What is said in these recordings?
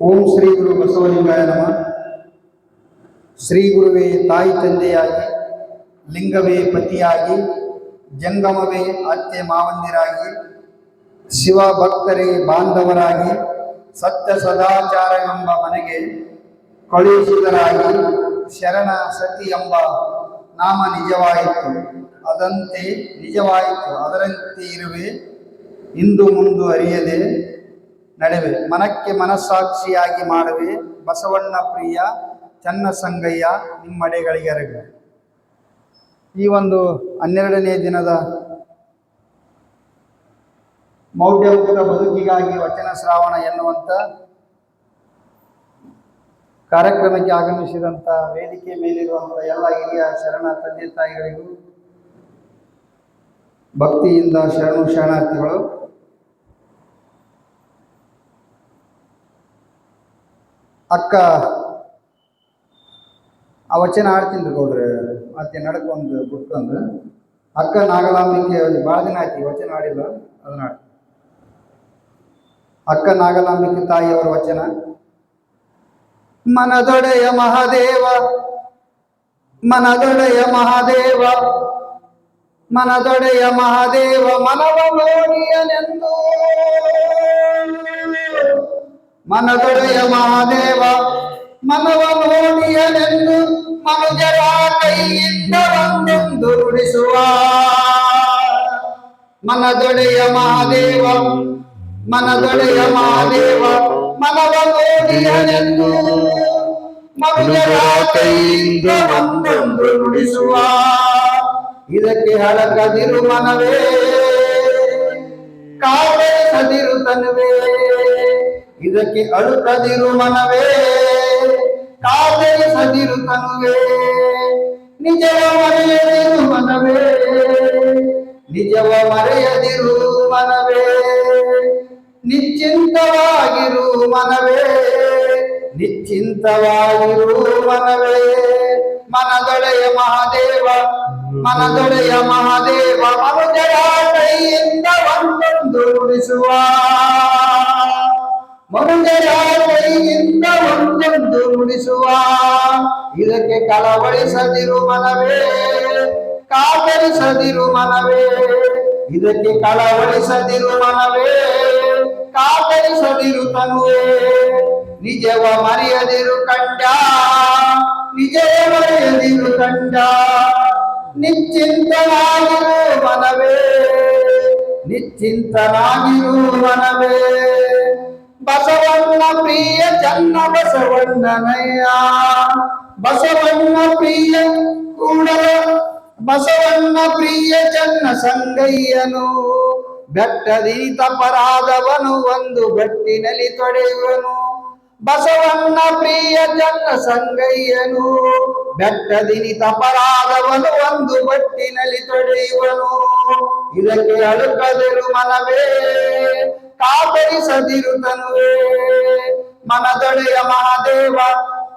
ಓಂ ಶ್ರೀ ಗುರು ಬಸವಲಿಂಗಾಯ ನಮ ಶ್ರೀ ಗುರುವೇ ತಾಯಿ ತಂದೆಯಾಗಿ ಲಿಂಗವೇ ಪತಿಯಾಗಿ ಜಂಗಮವೇ ಅತ್ತೆ ಮಾವಂದಿರಾಗಿ ಶಿವ ಭಕ್ತರೇ ಬಾಂಧವರಾಗಿ ಸತ್ಯ ಸದಾಚಾರ ಎಂಬ ಮನೆಗೆ ಕಳುಹಿಸಿದರಾಗಿ ಶರಣ ಸತಿ ಎಂಬ ನಾಮ ನಿಜವಾಯಿತು. ಅದಂತೆ ನಿಜವಾಯಿತು. ಅದರಂತೆ ಇರುವೆ ಇಂದು ಮುಂದು ಅರಿಯದೆ ನಡೆವೆ. ಮನಕ್ಕೆ ಮನಸ್ಸಾಕ್ಷಿಯಾಗಿ ಮಾಡುವೆ. ಬಸವಣ್ಣ ಪ್ರಿಯ, ಚನ್ನ ಸಂಗಯ್ಯ ನಿಮ್ಮಡೆಗಳಿಗೆ ಅರಗು ಈ ಒಂದು ಹನ್ನೆರಡನೇ ದಿನದ ಮೌಢ್ಯಮುಕ್ತ ಬದುಕಿಗಾಗಿ ವಚನ ಶ್ರಾವಣ ಎನ್ನುವಂಥ ಕಾರ್ಯಕ್ರಮಕ್ಕೆ ಆಗಮಿಸಿದಂಥ ವೇದಿಕೆ ಮೇಲಿರುವಂಥ ಎಲ್ಲ ಹಿರಿಯ ಶರಣ ತಂದೆ ತಾಯಿಗಳಿಗೂ ಭಕ್ತಿಯಿಂದ ಶರಣು ಶರಣಾರ್ಥಿಗಳು. ಅಕ್ಕ, ಆ ವಚನ ಆಡ್ತೀನಿ ಗೌಡ್ರೆ, ಮತ್ತೆ ನಡ್ಕೊಂಡು ಬಿಟ್ಕೊಂಡು. ಅಕ್ಕ ನಾಗಲಾಂಬಿಕೆ ಭಾಳ ದಿನ ಆಯ್ತು ವಚನ ಆಡಿಲ್ಲ, ಅದನ್ನ ಆಡ್ತೀನಿ ಅಕ್ಕ ನಾಗಲಾಂಬಿಕೆ ತಾಯಿಯವರ ವಚನ. ಮನದೊಡೆಯ ಮಹಾದೇವ ಮನದೊಡೆಯ ಮಹಾದೇವ ಮನದೊಡೆಯ ಮಹಾದೇವ, ಮನವ ಮೋಡಿಯನೆಂದು ಮನದೊಡೆಯ ಮಹಾದೇವ, ಮನವ ಮೋಡಿಯನೆಂದು ಮನುಜರ ಕೈಯಿಂದ ಒಂದೊಂದು ನುಡಿಸುವ ಮನದೊಡೆಯ ಮಹಾದೇವ ಮನದೊಡೆಯ ಮಹಾದೇವ ಮನವ ನೋಡಿಯನೆಂದು ಮನುಜರ ಕೈಯಿಂದ ಒಂದೊಂದು ನುಡಿಸುವ. ಇದಕ್ಕೆ ಹಳಕದಿರು ಮನವೇ ಕಾವೇಸದಿರು ತನುವೇ. ಇದಕ್ಕೆ ಅಳುಕದಿರು ಮನವೇ ಕಾವೇಸದಿರು ತನುವೇ. ನಿಜವ ಮರೆಯದಿರು ಮನವೇ, ನಿಜವ ಮರೆಯದಿರು ಮನವೇ. ನಿಶ್ಚಿಂತವಾಗಿರು ಮನವೇ. ನಿಶ್ಚಿಂತವಾಗಿರು ಮನವೇ. ಮನದೊಡೆಯ ಮಹಾದೇವ ಮನದೊಡೆಯ ಮಹಾದೇವ ಮನುಜರ ಕೈಯಿಂದ ಒಂದೊಂದು ಉಳಿಸುವ ಮನುಜರ ಕೈಯಿಂದ ಒಂದೊಂದು ಉಳಿಸುವ ಇದಕ್ಕೆ ಕಳವಳಿಸದಿರು ಮನವೇ. ಕಾತರಿಸದಿರು ಮನವೇ. ಇದಕ್ಕೆ ಕಳವಳಿಸದಿರು ಮನವೇ. ಕಾತರಿಸದಿರು ತನುವೇ. ನಿಜವ ಮರೆಯದಿರು ಕಂಡ ನಿಜವ ಮರೆಯದಿರು ಕಂಡ ನಿಶ್ಚಿಂತನಾಗಿರು ಮನವೇ ನಿಶ್ಚಿಂತನಾಗಿರು ಮನವೇ. ಬಸವಣ್ಣ ಪ್ರಿಯ ಚನ್ನ ಬಸವಣ್ಣನಯ್ಯ, ಬಸವಣ್ಣ ಪ್ರಿಯ ಕೂಡಲ, ಬಸವಣ್ಣ ಪ್ರಿಯ ಚನ್ನ ಸಂಗಯ್ಯನು. ಬೆಟ್ಟದಿ ತಪರಾದವನು ಒಂದು ಬೆಟ್ಟಿನಲ್ಲಿ ತೊಡೆಯುವನು. ಬಸವಣ್ಣ ಪ್ರಿಯ ಚನ್ನ ಸಂಗಯ್ಯನು ಬೆಟ್ಟದಿನಿ ತಪರಾದವನು ಒಂದು ಬಟ್ಟಿನಲ್ಲಿ ತೊಡೆಯುವನು. ಇದಕ್ಕೆ ಅಳುಕದಿರು ಮನವೇ ಕಾತರಿಸದಿರು ತನುವೇ ಮನದೊಡೆಯ ಮಹಾದೇವ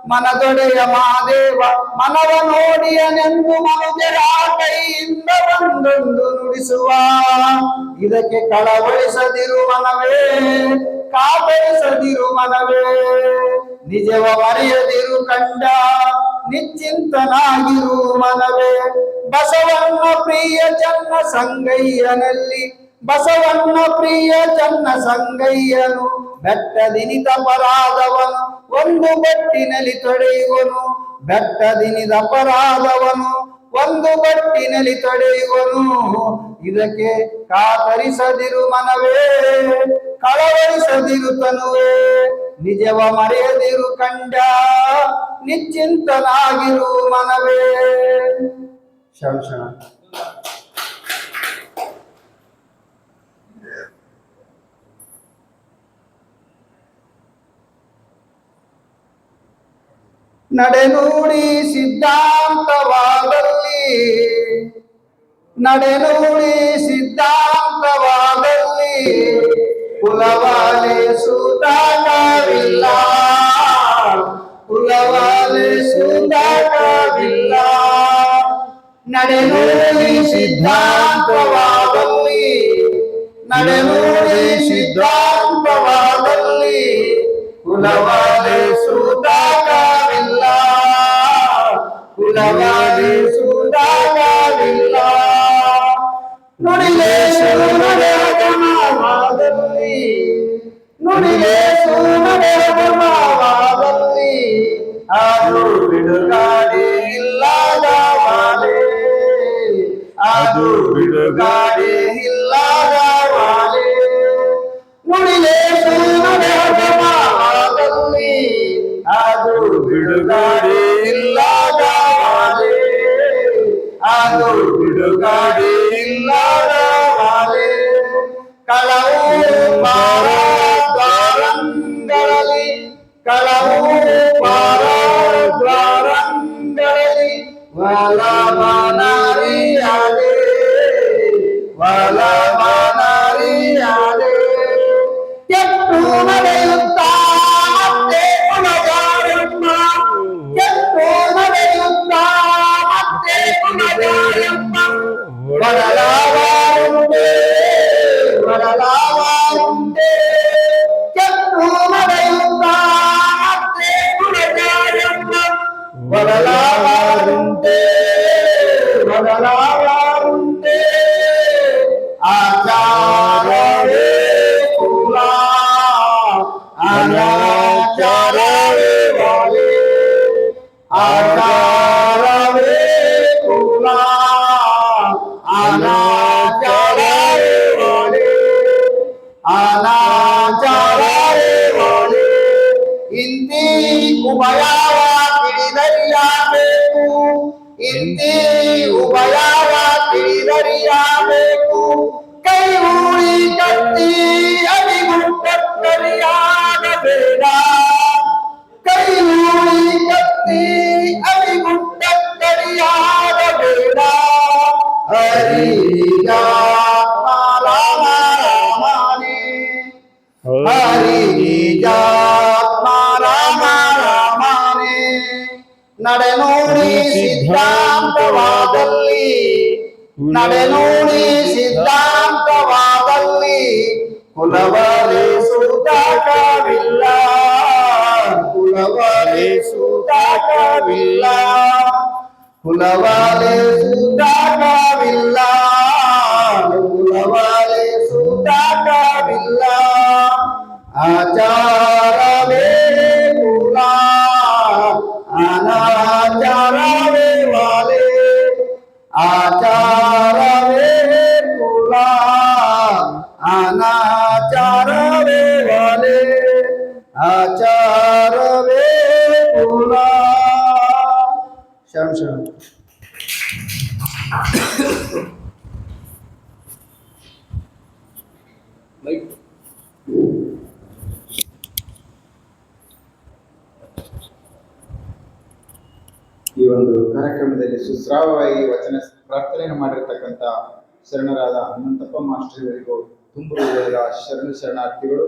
ಮನದೊಡೆಯ ಮಹಾದೇವ, ಮನವ ನೋಡಿಯನೆಂದು ಮನುಜರ ಕೈಯಿಂದ ಬಂದೊಂದು ನುಡಿಸುವ. ಇದಕ್ಕೆ ಕಳವಳಿಸದಿರು ಮನವೇ, ಕಾತರಿಸದಿರು ಮನವೇ. ನಿಜವ ಮರೆಯದಿರು ಕಂಡ, ನಿಶ್ಚಿಂತನಾಗಿರು ಮನವೇ. ಬಸವಣ್ಣ ಪ್ರಿಯ ಚನ್ನ ಸಂಗಯ್ಯನಲ್ಲಿ ಬಸವಣ್ಣ ಪ್ರಿಯ ಚನ್ನ ಸಂಗಯ್ಯನು ಬೆಟ್ಟದಿನಿತ ಪರಾದವನು ಒಂದು ಬಟ್ಟಿನಲ್ಲಿ ತೊಡೆಯುವನು, ಬೆಟ್ಟದಿನಿದ ಅಪರಾಧವನು ಒಂದು ಬಟ್ಟಿನಲ್ಲಿ ತೊಡೆಯುವನು. ಇದಕ್ಕೆ ಕಾತರಿಸದಿರು ಮನವೇ ಕಳವರಿಸದಿರು ತನುವೇ, ನಿಜವ ಮರೆಯದಿರು ಕಂಡ, ನಿಶ್ಚಿಂತನಾಗಿರು ಮನವೇ. ಶರಣ. ನಡೆನೂಡಿ ಸಿದ್ಧಾಂತವಾದಲ್ಲಿ ನಡೆನೂಡಿ ಸಿದ್ಧಾಂತವಾದಲ್ಲಿ ಕುಲವಾಲೆ ಸೂತಾಟವಿಲ್ಲ ಕುಲವಾಲಿಸುವುದಾಗಲಿಲ್ಲ ನಡೆನುಡಿ ಸಿದ್ಧಾಂತವಾದಲ್ಲಿ ನಡೆನುಡಿ ಸಿದ್ಧಾಂತವಾದಲ್ಲಿ ಕುಲವಾಲಿಸುವುದಾಗಲಿಲ್ಲ সুদালালি সুদালালিল্লাহ নুরিলে সুনুরে হাজামা মাদলি নুরিলে সুনুরে কালাম వదలా వదలా ಇಂತಿ ಉಭಯವ ತಿಳಿದರಿಯಬೇಕು ಕೈ ಊಳಿ ಕತ್ತಿ ಅಡಿಗುಟ್ಟರಿಯಾಗಬೇಡ ಕೈ ಊಳಿ ಕತ್ತಿ ಅಡಿಗುಟ್ಟರಿಯಾಗಬೇಡ ಹರಿಯ ರಾಮ ರಾಮನೇ ಹರಿಜಾತ್ಮ ರಾಮ ರಾಮನೇ ನಡೆನೋಡಿ ಸಿದ್ಧಾಂತವಾದಲ್ಲಿ ನಡೆನೋಡಿ ಸಿದ್ಧಾಂತವಾದಲ್ಲಿ ಕುಲವರೆ ಸುತಾಟವಿಲ್ಲ ಕುಲವರೆ ಸುತಾಟವಿಲ್ಲ ಕುಲವಾಲೆ ಆಚಾರವೇ ಕುಲ ಈ ಒಂದು ಕಾರ್ಯಕ್ರಮದಲ್ಲಿ ಸುಸ್ರಾವವಾಗಿ ವಚನ ಪ್ರಾರ್ಥನೆಯನ್ನು ಮಾಡಿರ್ತಕ್ಕಂಥ ಶರಣರಾದ ಅನಂತಪ್ಪ ಮಾಸ್ಟರ್ ಇವರಿಗೂ ತುಂಬ ಶರಣ ಶರಣಾರ್ಥಿಗಳು.